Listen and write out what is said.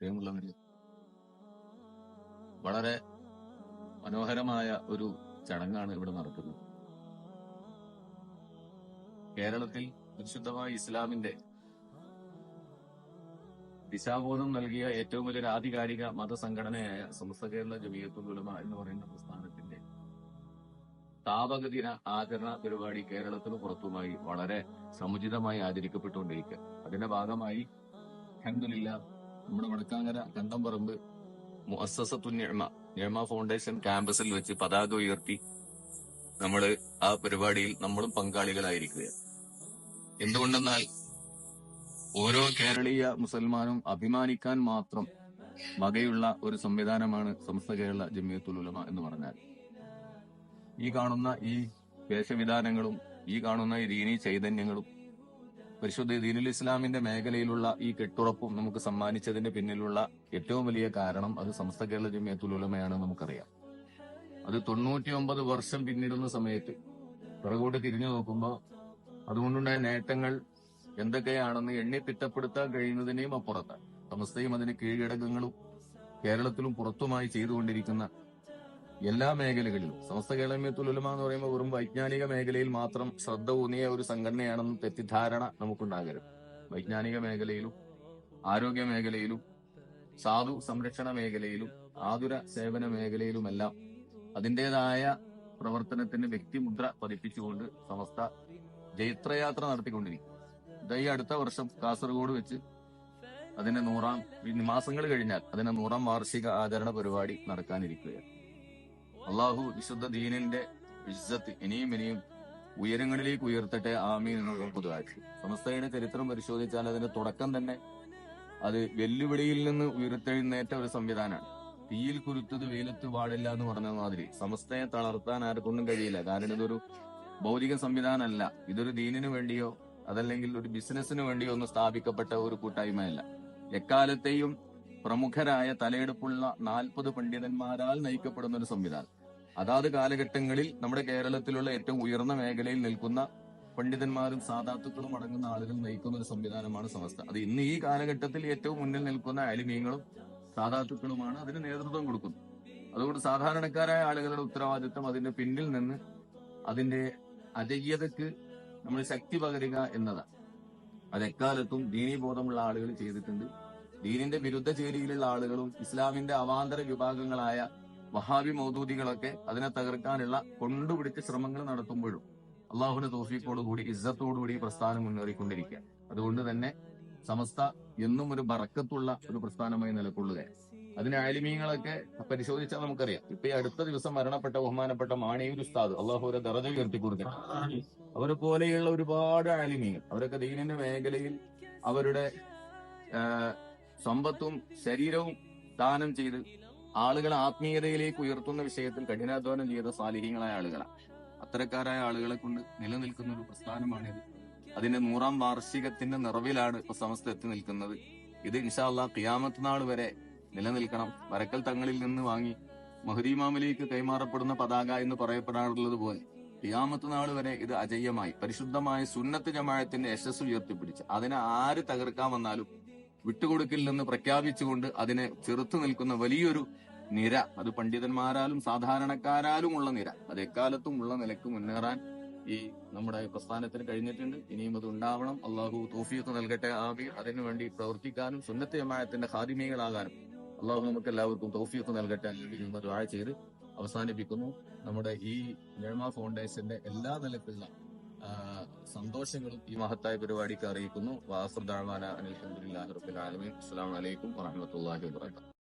പ്രിയമുള്ളവര് വളരെ മനോഹരമായ ഒരു ചടങ്ങാണ് ഇവിടെ നടക്കുന്നത്. കേരളത്തിൽ പരിശുദ്ധമായ ഇസ്ലാമിന്റെ ദിശാബോധം നൽകിയ ഏറ്റവും വലിയൊരു ആധികാരിക മതസംഘടനയായ സമസ്ത കേരള ജമീയത്തുൽ ഉലമ എന്ന് പറയുന്ന പ്രസ്ഥാനത്തിന്റെ താപക ദിന ആചരണ പരിപാടി കേരളത്തിന് പുറത്തുമായി വളരെ സമുചിതമായി ആചരിക്കപ്പെട്ടുകൊണ്ടിരിക്കുക. അതിന്റെ ഭാഗമായി അൽഹംദുലില്ലാ നമ്മുടെ വടക്കാങ്ങര കണ്ടംപറമ്പ് മുഅസ്സസത്തു ഞമ ഞമ ഫൗണ്ടേഷൻ ക്യാമ്പസിൽ വെച്ച് പതാക ഉയർത്തി നമ്മൾ ആ പരിപാടിയിൽ നമ്മളും പങ്കാളികളായിരിക്കുക എന്തുകൊണ്ടെന്നാൽ ഓരോ കേരളീയ മുസൽമാനും അഭിമാനിക്കാൻ മാത്രം വകയുള്ള ഒരു സംവിധാനമാണ് സമസ്ത കേരള ജമിയത്തുൽ ഉലമ എന്ന് പറഞ്ഞാൽ. ഈ കാണുന്ന ഈ വേഷവിധാനങ്ങളും ഈ കാണുന്ന ദീനീ ചൈതന്യങ്ങളും പരിശുദ്ധ ദീനുൽ ഇസ്ലാമിന്റെ മേഖലയിലുള്ള ഈ കെട്ടുറപ്പും നമുക്ക് സമ്മാനിച്ചതിന്റെ പിന്നിലുള്ള ഏറ്റവും വലിയ കാരണം അത് സമസ്ത കേരള ജമിയത്തുൽ ഉലമയാണെന്ന് നമുക്കറിയാം. അത് തൊണ്ണൂറ്റിയൊമ്പത് വർഷം പിന്നിടുന്ന സമയത്ത് പിറകോട്ട് തിരിഞ്ഞു നോക്കുമ്പോൾ അതുകൊണ്ടുണ്ടായ നേട്ടങ്ങൾ എന്തൊക്കെയാണെന്ന് എണ്ണി തിട്ടപ്പെടുത്താൻ കഴിയുന്നതിനെയും അപ്പുറത്താണ് സമസ്തയും അതിന് കീഴടക്കങ്ങളും കേരളത്തിലും പുറത്തുമായി ചെയ്തുകൊണ്ടിരിക്കുന്ന എല്ലാ മേഖലകളിലും സമസ്ത കേരളമയത്തുൽ ഉലമ എന്ന് പറയുമ്പോൾ വെറും വൈജ്ഞാനിക മേഖലയിൽ മാത്രം ശ്രദ്ധ ഊന്നിയ ഒരു സംഘടനയാണെന്ന് തെറ്റിദ്ധാരണ നമുക്കുണ്ടാകരുത്. വൈജ്ഞാനിക മേഖലയിലും ആരോഗ്യ മേഖലയിലും സാധു സംരക്ഷണ മേഖലയിലും ആതുര സേവന മേഖലയിലുമെല്ലാം അതിന്റെതായ പ്രവർത്തനത്തിന് വ്യക്തിമുദ്ര പതിപ്പിച്ചുകൊണ്ട് സമസ്ത ജൈത്രയാത്ര നടത്തിക്കൊണ്ടിരിക്കും ഈ അടുത്ത വർഷം കാസർഗോഡ് വെച്ച് അതിന്റെ നൂറാം മാസങ്ങൾ കഴിഞ്ഞാൽ അതിന്റെ നൂറാം വാർഷിക ആചരണ പരിപാടി നടക്കാനിരിക്കുകയാണ്. അള്ളാഹു വിശുദ്ധ ദീനിന്റെ വിശ്വത്ത് ഇനിയും ഇനിയും ഉയരങ്ങളിലേക്ക് ഉയർത്തട്ടെ. ആമീൻ എന്നുള്ള പൊതുവാക്കി സമസ്തയുടെ ചരിത്രം പരിശോധിച്ചാൽ അതിന്റെ തുടക്കം തന്നെ അത് വെല്ലുവിളിയിൽ നിന്ന് ഉയർത്തെഴുന്നേറ്റ ഒരു സംവിധാനമാണ്. തീയിൽ കുരുത്തത് വെയിലത്ത് പാടില്ല എന്ന് പറഞ്ഞ മാതിരി സമസ്തയെ തളർത്താൻ ആർക്കൊന്നും കഴിയില്ല. കാരണം ഇതൊരു ഭൗതിക സംവിധാനമല്ല. ഇതൊരു ദീനിനു വേണ്ടിയോ അതല്ലെങ്കിൽ ഒരു ബിസിനസ്സിന് വേണ്ടിയോ ഒന്നും സ്ഥാപിക്കപ്പെട്ട ഒരു കൂട്ടായ്മയല്ല. എക്കാലത്തെയും പ്രമുഖരായ തലയെടുപ്പുള്ള നാൽപ്പത് പണ്ഡിതന്മാരാൽ നയിക്കപ്പെടുന്ന ഒരു സംവിധാനം. അതാത് കാലഘട്ടങ്ങളിൽ നമ്മുടെ കേരളത്തിലുള്ള ഏറ്റവും ഉയർന്ന മേഖലയിൽ നിൽക്കുന്ന പണ്ഡിതന്മാരും സാധാത്തുക്കളും അടങ്ങുന്ന ആളുകൾ നയിക്കുന്ന ഒരു സംവിധാനമാണ് സമസ്ത. അത് ഇന്ന് ഈ കാലഘട്ടത്തിൽ ഏറ്റവും മുന്നിൽ നിൽക്കുന്ന അലിമീങ്ങളും സാധാത്തുക്കളുമാണ് അതിന് നേതൃത്വം കൊടുക്കുന്നത്. അതുകൊണ്ട് സാധാരണക്കാരായ ആളുകളുടെ ഉത്തരവാദിത്വം അതിന്റെ പിന്നിൽ നിന്ന് അതിന്റെ അജയ്യതക്ക് നമ്മൾ ശക്തി പകരുക എന്നതാണ്. അത് എക്കാലത്തും ദീനീബോധമുള്ള ആളുകൾ ചെയ്തിട്ടുണ്ട്. ദീനിന്റെ വിരുദ്ധ ചേരിയിലുള്ള ആളുകളും ഇസ്ലാമിന്റെ അവാന്തര വിഭാഗങ്ങളായ വഹാബി മൗദൂദികളൊക്കെ അതിനെ തകർക്കാനുള്ള കൊണ്ടുപിടിച്ച ശ്രമങ്ങൾ നടത്തുമ്പോഴും അള്ളാഹുവിന്റെ തോഫീക്കോടുകൂടി ഇസ്സത്തോടുകൂടി കൂടി പ്രസ്ഥാനം മുന്നേറിക്കൊണ്ടിരിക്കുക. അതുകൊണ്ട് തന്നെ സമസ്ത എന്നും ഒരു ബറക്കത്തുള്ള ഒരു പ്രസ്ഥാനമായി നിലകൊള്ളുക. അതിന് ആലിമീങ്ങളൊക്കെ പരിശോധിച്ചാൽ നമുക്കറിയാം. ഇപ്പൊ ഈ അടുത്ത ദിവസം മരണപ്പെട്ട ബഹുമാനപ്പെട്ട മാണിയൂർ ഉസ്താദ് അള്ളാഹുരെ ദറജ ഉയർത്തി കൊടുക്കണം അവരെ പോലെയുള്ള ഒരുപാട് ആലിമീങ്ങൾ അവരൊക്കെ ദീനിന്റെ മേഖലയിൽ അവരുടെ സമ്പത്തും ശരീരവും ദാനം ചെയ്ത് ആളുകളെ ആത്മീയതയിലേക്ക് ഉയർത്തുന്ന വിഷയത്തിൽ കഠിനാധ്വാനം ചെയ്ത സാലിഹ്യങ്ങളായ ആളുകളാണ് അത്തരക്കാരായ ആളുകളെ കൊണ്ട് നിലനിൽക്കുന്ന ഒരു പ്രസ്ഥാനമാണിത്. അതിന്റെ നൂറാം വാർഷികത്തിന്റെ നിറവിലാണ് ഇപ്പൊ സമസ്ത എത്തി നിൽക്കുന്നത്. ഇത് ഇൻഷാല്ല ഖിയാമത്ത് നാൾ വരെ നിലനിൽക്കണം. വരക്കൽ തങ്ങളിൽ നിന്ന് വാങ്ങി മഹദീമാമിലേക്ക് കൈമാറപ്പെടുന്ന പതാക എന്ന് പറയപ്പെടാറുള്ളത് പോലെ ഖിയാമത്ത് നാൾ വരെ ഇത് അജയ്യമായി. പരിശുദ്ധമായ സുന്നത്ത് ജമായത്തിന്റെ യശസ് ഉയർത്തിപ്പിടിച്ച്. അതിനെ ആര് തകർക്കാൻ വന്നാലും വിട്ടുകൊടുക്കില്ലെന്ന് പ്രഖ്യാപിച്ചുകൊണ്ട് അതിനെ ചെറുത്തു നിൽക്കുന്ന വലിയൊരു നിര അത് പണ്ഡിതന്മാരാലും സാധാരണക്കാരാലും ഉള്ള നിര അത് എക്കാലത്തും ഉള്ള നിലയ്ക്ക് മുന്നേറാൻ ഈ നമ്മുടെ പ്രസ്ഥാനത്തിന് കഴിഞ്ഞിട്ടുണ്ട്. ഇനിയും അത് ഉണ്ടാവണം. അള്ളാഹു തോഫിയത്ത് നൽകട്ടെ. ആവി അതിനുവേണ്ടി പ്രവർത്തിക്കാനും സുന്നത്ത് ജമാഅത്തിന്റെ ഹാദിമീകളാകാനും അള്ളാഹു നമുക്ക് എല്ലാവർക്കും തോഫിയത്ത് നൽകട്ടെ എന്ന് ചെയ്ത് അവസാനിപ്പിക്കുന്നു. നമ്മുടെ ഈ ഞഴമ ഫൗണ്ടേഷന്റെ എല്ലാ നിലക്കുള്ള സന്തോഷങ്ങളും ഈ മഹത്തായ പരിപാടിക്ക് അറിയിക്കുന്നു. വാസുദാഴ്വാന അനിൽ അലഹമുല്ലാ റബുൽ ആലമീൻ. അസ്സലാമു അലൈക്കും വറഹ്മത്തുള്ളാഹി വബറകാതുഹു.